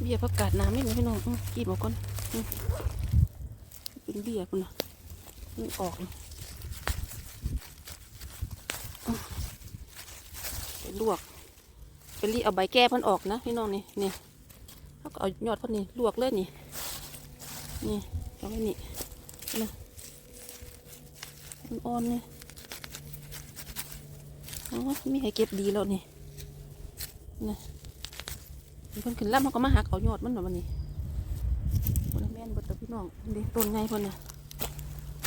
เบียร์ผักกาดน้ำนี่นะพี่น้องกินบอกก่อนเป็นเบียร์ปุ่นะนี่ออกเลยอื้อไปลวกไปรีเอาใบแก้พันออกนะพี่น้องนี่นี่แล้วก็เอายอดพันนี่ลวกเลยนี่ นี่เอาไว้นี่นะอ่อนๆนี่อ๋อมีให้เก็บดีแล้วนี่นะ เพิ่นขึ้นลำเขาก็มาหักเอายอดมันหน่อยวันนี้คนแม่นบิดกับพี่น้องเด็ต้นใหญ่เพิ่นน่ะ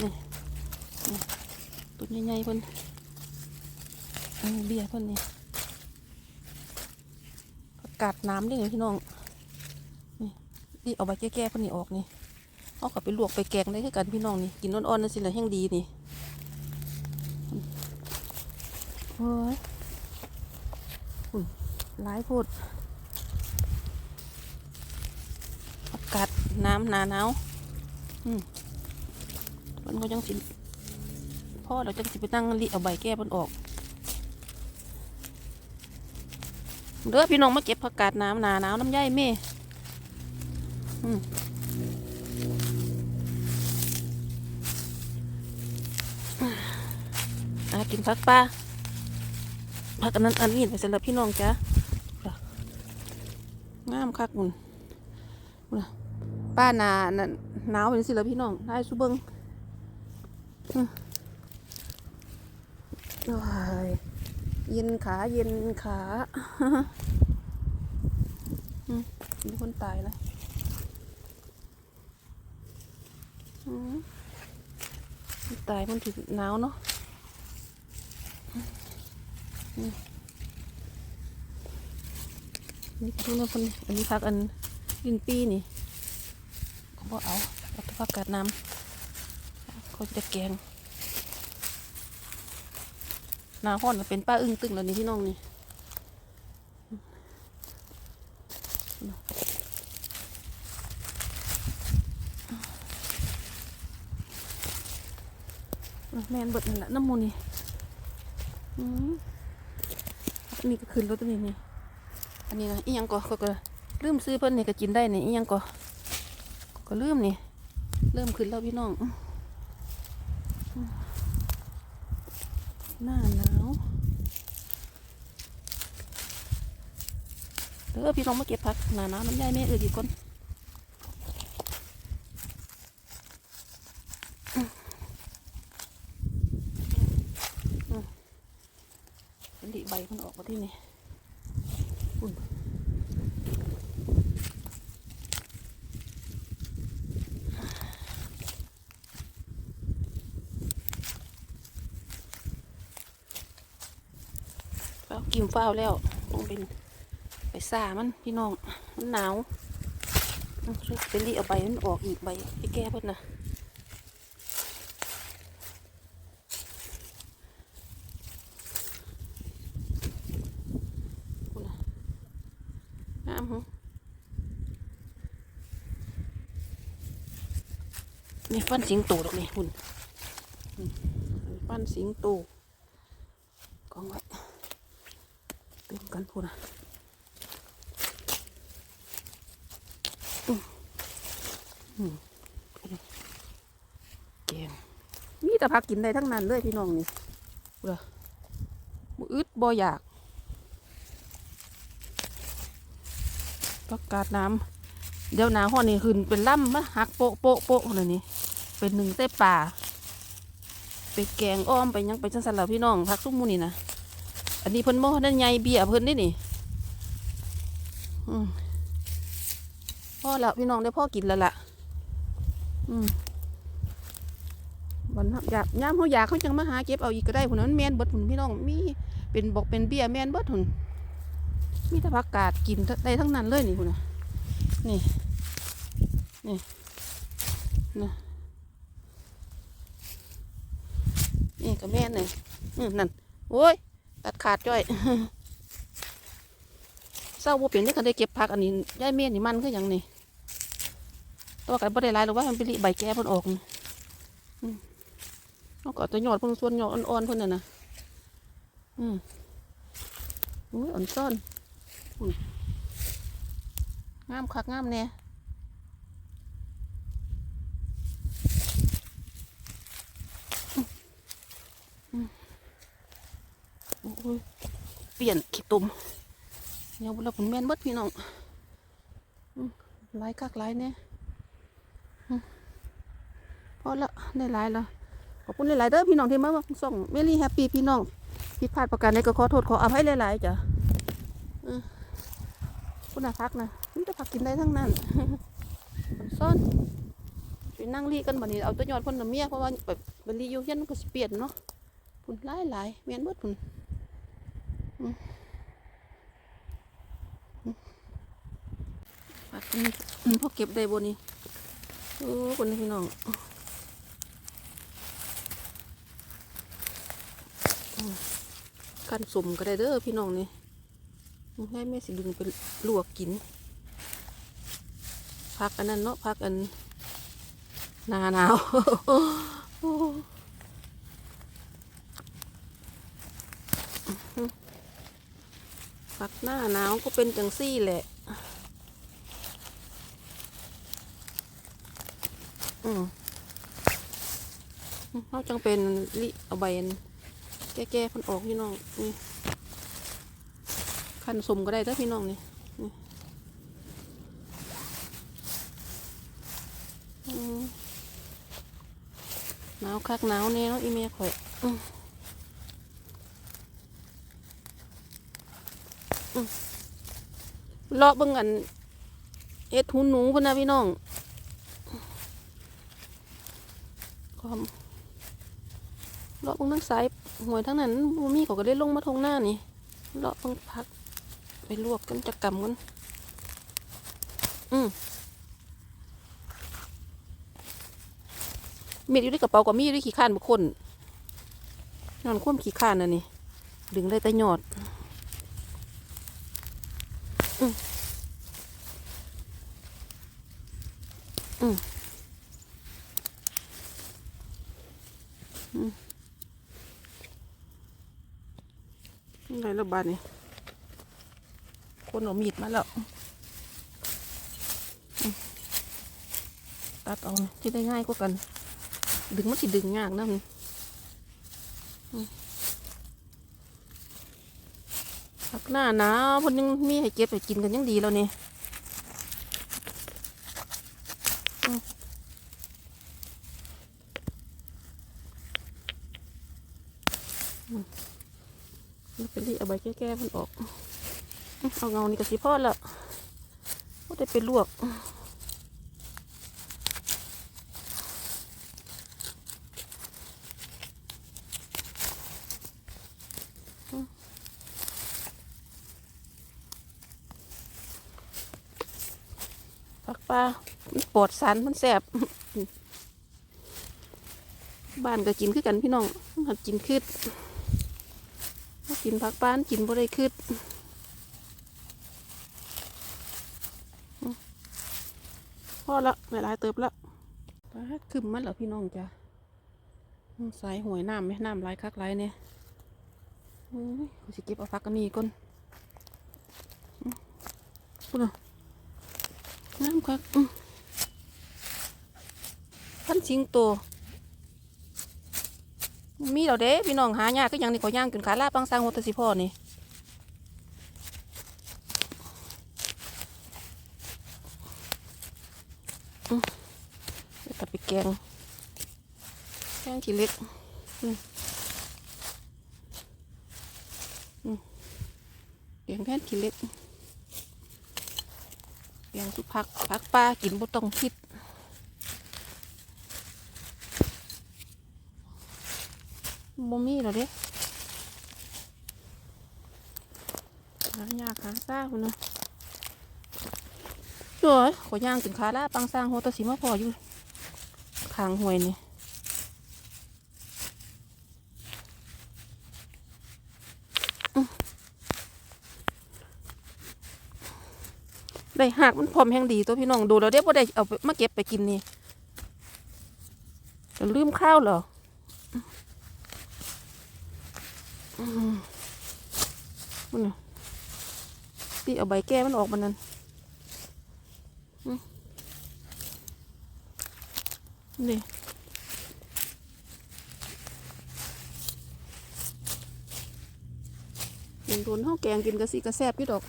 นี่นี่ต้นใหญ่ๆเพิ่นเออเบี้ยเพิ่นนี่ผักกาดน้ำนี่พี่น้องนี่นี่เอาใบแก่ๆเพิ่นนี่ออกนี่เอากลับไปลวกไปแกงได้คือกันพี่น้องนี่กินอ่อนๆนั่นสิละแห้งดีนี่โอ้ยอุ่นหลายโพด อา กาศน้ำหนาหนาวอืมมันก็ยังสิพ่อเราจะสิไปตั้งรีเอาใบแก้มันออกเด้อพี่น้องมาเก็บผักกาดน้ำหนาหนาวน้ำย่ายเม่อืมอ่ากินผักปลาผักอันนั้นอันนี้ไปสำหรับพี่น้องจ้ะงามคักมุน ป้านาหนาวเป็นสิแล้วพี่น้องได้สุเบิงยเย็นขาเย็นขาอืมมีคนตายแล้วอืมตายมันถึงหนาวเนาะอืมนี่ทุกคนคนอันนี้พักอันลินปีนี่ บอกเอาเอาผักกาดน้ำเขาจะแกงนาห้อนเป็นป้าอึ้งตึงแล้วนี่พี่น้องนี่แมนเบิดนั่แหละน้ำมูนี่อือันนี้ก็ขึ้นรถตัวนี้นี่ อันนี้นะอียังก็ก็ก็ลืมซื้อเพิ่นนี่ก็กินได้นี่อียังก็ ก็เริ่มนี่ เริ่มขึ้นแล้วพี่น้องหน้าหนาวเด้อพี่น้องมาเก็บผักหน้าหนาวน้ำยายแม่เออดีก่อนอื้ออื้อเป็นดิใบมันออกมาที่นี่ ฟ้ากิมฟ้าแล้วต้องเป็นไปซ่ามันพี่น้องมันหนาวช่วยเป็นรีเอาใบมันออกอีกใบไปแก้เพิ่นนะพูดนะงามหึนี่ฟันสิงโตดอกนี่หุ่นฟันสิงโตกองไว้ เต็มกันพูดนะอื้อหือแกงมีแต่พักกินได้ทั้งนั้นเลยพี่น้องนี่เด้อบ่อึดบ่อยากประกาศน้ำเดี๋ยวหนาห้อนี่ขึ้นเป็นล่ำมะหักโปะโปะโปะเลยนี่เป็นหนึ่งเต้ป่า ไปแกงอ้อมไปหยังไปจังสันแล้วพี่น้องพักทุกมูนี่นะ อันนี้เพิ่นโมนั่นใหญ่เบียเพิ่นนี่นี่พ่อแล้วพี่น้องได้พ่อกินแล้วล่ะอืมวันอยากย่ามเขาอยากเขาจังมาหาเก็บเอาอีกก็ได้พุ่นนะมันแมนเบิดพุ่นพี่น้องมีเป็นบอกเป็นเบียแมนเบิดพุ่นมีแต่ผักกาดกินได้ทั้งนั้นเลยนี่พุ่นนะนี่ นี่นะนี่ก็แม่นเลยอืมนั่น โอ้ย ตัดขาดจ้อยเศร้าบ่เปลี่ยนได้คันได้เก็บผักอันนี้ย่ายเมียนี่มันคือหยังนี่ตัวกันบ่ได้หลายหรอกว่ามันเป็นใบแก้พ่นออกนอืมเอาก็เอาแตัวยอดพ่นส่วนยอดอ่อนๆพ่นน่ะนะอืมอุ้ยอ่อนซ่อนงงามคักงามแน่อืมอืมโอ้ย เปลี่ยนขี้ตุ่มเดี๋ยวเราผลแม่นบดพี่น้องหลายคักหลายแน่อืมพอละได้หลายแล้วขอบคุณหลายๆเด้อพี่น้องที่มาส่งเมลี่แฮปปี้พี่น้องผิดพลาดประการใดก็ขอโทษขออภัยหลายๆจ้ะคุณน่ะพักนะมันจะพักกินได้ทั้งนั้นมันซ่อนไปนั่งรีกันบัดนี้เอาตัวยอดพ่นน้ำเมียเพราะว่าแบบบัดรีอยู่เยนมันก็เปลี่ยนเนาะพุ่นหลายหลายๆแม่นเบิดพุ่น ปัดนี่อืมพอเก็บได้บ่นี่โอ้คนนี้พี่น้องกันสมก็ได้เด้อพี่น้องนี่ให้แม่สิดึงไปลวกกิน พักอันนั้นเนาะพักอันหนาหนาว พักหน้าหนาวก็เป็นจังซี่แหละ อืมเขาจังเป็นลิเอาใบอันแก้ๆพันออกพี่น้องนี่ขันสมก็ได้ถ้าพี่น้องนี่หนาวคักหนาวแน่เนาะอีเมียข่อยอืมอืม เลาะเบิ่งอันเอ็ดหูหนูพุ่นนะพี่น้องความเลาะเบิ่งทั้งสายหวยทั้งนั้นบูมีเขาก็ได้ลงมาทงหน้านี่เลาะเบิ่งพัก ไปลวกกันจักกำกันอืมมีดอยู่ในกระเป๋าก็มีอยู่ในขี้ข้านบุคคลนอนคว่ำขี้ข้านน่ะนี่ดึงได้แต่หยอด อืมอืมอะไรแล้วบาดนี่คนเอามีดมาแล้ว ตัดเอาที่ได้ง่ายกว่ากัน ดึงมันสิดึงยากนะมันอืมผัก หน้าหนาวพนยังมีให้เก็บให้กินกันยังดีแล้วนี่อืมอืมแล้วไปรีเอาใบแก้ๆมันออก เอาเงานี่ก็สิพอละก็ได้ไปลวก ผักปลามันปลอดสารมันแสบบ้านก็กินคือกันพี่น้องหัดกินคืดถ้ากินผักปลานกินบ่ได้คืดอืมพอละหลายเติบละปลาคึมมันเหรอพี่น้องจ้ะสายหวยน้ำไหมน้ำไลายคักไลายเนี่ยโอ้ยกูสิเก็บเอาผักกันนี่ก่อนอืมพูด เนาะน้ำคักอืมพันสิงโตมีเราเด้พี่น้องหายากก็ยังนี่ขอย่างกินขาลาปังสังหัวตะสิพ่อนี่อืมเดี๋ยวกลับไปแกงแกงขี้เล็กอืมอืมแกงแค่ขี้เล็ก เลี้ยงทุกพักพักปลากินบ่ต้องคิดบ่มีหรอเด้หายากหาซ่าคุณนะโอ้ยขอย่างถึงขาล่าปังสร้างโฮตะสีมาพออยู่ขางห่วยนี่ ได้หักมันพร้อมแห้งดีตัวพี่น้องดูแล้วเดี๋ยวบ่ได้เอามาเก็บไปกินนี่ลืมข้าวเหรออืมนี่เอาใบแก้มันออกมันนั่นนี่เป็นทุนข้าวแกงกินกะสิกระแซบพี่ดอก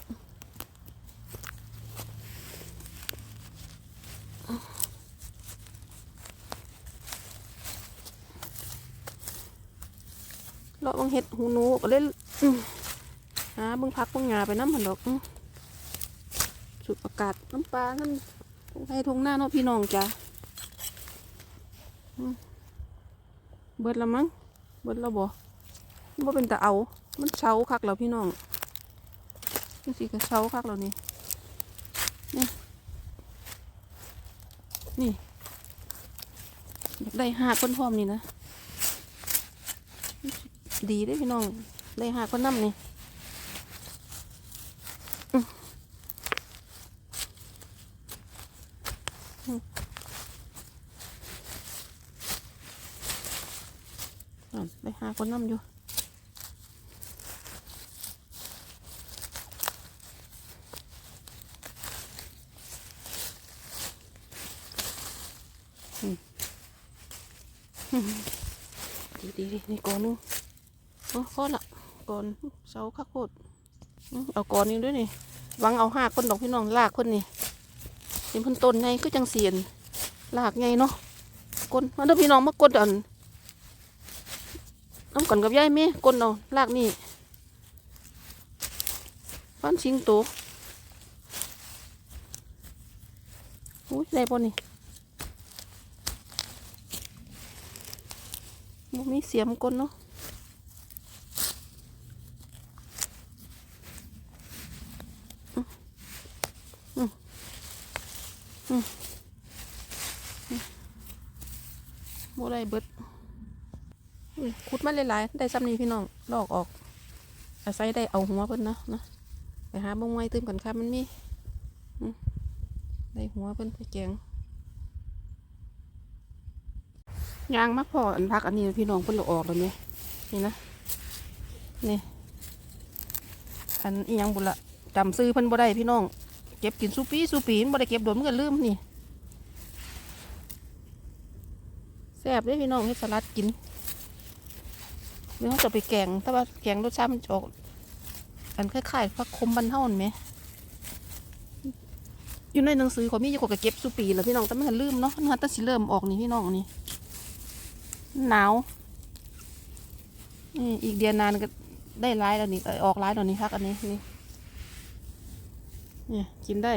เลาะบังเห็ดหูหนูก็เล่นหาเบิ่งพักเบิ่งงาไปน้ำหันดอกสุดประกาศน้ำปลานั่นทงไทงหน้าเนาะพี่น้องจ้ะเบิดละมั้งเบิดและบ่บ่เป็นแตาเอา มันเช้าคักแล้วพี่น้องนี่สิก็เช้าคักแล้วนี่นี่นี่อยากได้หาดคนพร้อมนี่นะ ดีเด้พี่น้องได้หาคนน้ำนี่อื้ออื้ออะได้หาคนน้ำอยู่อืมอื้อดีดีดีนี่ก่อนนู้น โอ้พอละก่อนเสาข้าวโพดอื้อเอาก่อนนี้ด้วยนี่หวังเอาห้ากคนดอกพี่น้องลากคนนี่เป็นพิ่นต้นไงคือจังเสียนลากไงเนาะกลมาเด้อพี่น้องมากดอันน้ำก่อนกับยายแม่กลเอาลากนี่ฟันชิงโตอุ้ยได้ปะนี่มีเสียมกลเนาะ โมได้เบิดอุ้ยขุดมา หลายๆได้ซ้ำนี้พี่น้องลอกออก อาศัยได้เอาหัวเพิ่นนะนะไปหาบงไว้ตื่มกันครับมันมีได้หัวเพิ่นไปแกงยางมักพออันพักอันนี้พี่น้องเพิ่นเอาออกแล้วเนี่ยนี่นะนี่อันอียังบุละจำซื้อเพิ่นบ่ได้พี่น้องเก็บกินสุปีสุปีนบ่ได้เก็บโดนมันก็ลืมนี่แซ่บเด้พี่น้องเฮ็ดสลัดกิน ดี๋ยวเราจะไปแกงแต่ว่าแกงรสชาติมันจะออกอันคล้ายๆผักคมบันเท่านั่นไหมอยู่ในหนังสือเขามีอยู่กับเก็บสุปีแล้วพี่น้องแต่ไมันก็ลืมเนาะมันแต่สิเริ่มออกนี่พี่น้องนี่หนาวนี่อีกเดือนนานก็ได้ร้ายแล้วนี่ออกร้ายแล้วนี่พักอันนี้นี่เนี่ยกินได้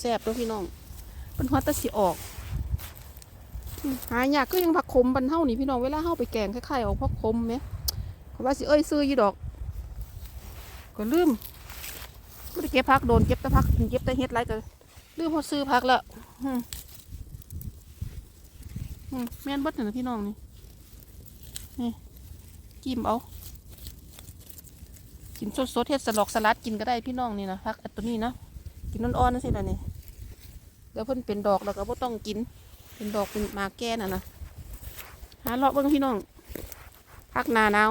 แซ่บตัวพี่น้องเป็นหัวแตะสิออกหายากก็ยังผักขมบันเท่านี่พี่น้องเวลาเฮาไปแกงคล้ายๆออกผักขมไหม ว่าสิเอ้ยซื้อยี่ดอก ก็ลืมไม่ได้เก็บผักโดนเก็บแต่ผักเก็บแต่เฮ็ดไรก็ลืมพอซื้อผักและอืมอืมแม่นบดน่ะนะพี่น้องนี่นี่กิมเอา กินสดๆเฮ็ดสลอกสลัดกินก็ได้พี่น้องนี่นะผักอัตัวนี้นะกินอ่อนๆนั่นสิล่ะนี่เดี๋ยวเพิ่นเป็นดอกแล้วก็บ่ต้องกิน เป็นดอกเป็นมาแก่น่ะนะหาเลาะเบิ่งพี่น้องพักหนาหนาว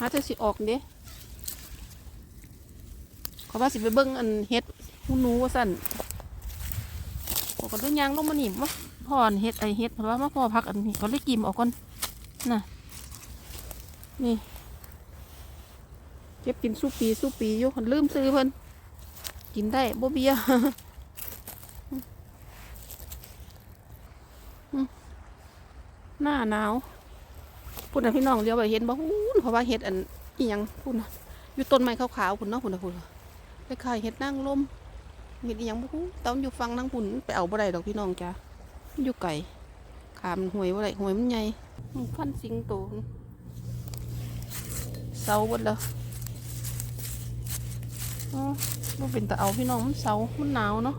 หาเธอสิออกเด้ขอว่าสิไปเบิ่งอันเฮ็ดหูนูว่าสั่นบอกกันด้วยยางลงมาหนิมาพ่อนเฮ็ดไอเฮ็ดเพราะว่ามาพ่อพักอันนี้เขาเลยกิมออกก่อนน่ะนี่เก็บกินสู้ปีสู้ปีอยู่ลืมซื้อเพิ่นกินได้บ่เบี้ยหน้าหนาว พุ่นนะพี่น้องเดี๋ยวไปเห็นบ่ฮู้เพราะว่าเห็ดอันอีหยังพุ่นนะอยู่ต้นไม้ขาวๆพุ่นเนาะพุ่นนะพุ่นไปขายเห็ดนางลมเห็ดอีหยังบ่ฮู้ตอนอยู่ฟังนางพุ่นไปเอาบ่ได้ดอกพี่น้องจ้ะอยู่ไกลขามหวยบ่ได้หวยมันใหญ่อืมฟันสิงโตเสาเบดแล้วอ๋อบ่เป็นแตาเอาพี่น้องมันเสามันหนาวเนาะ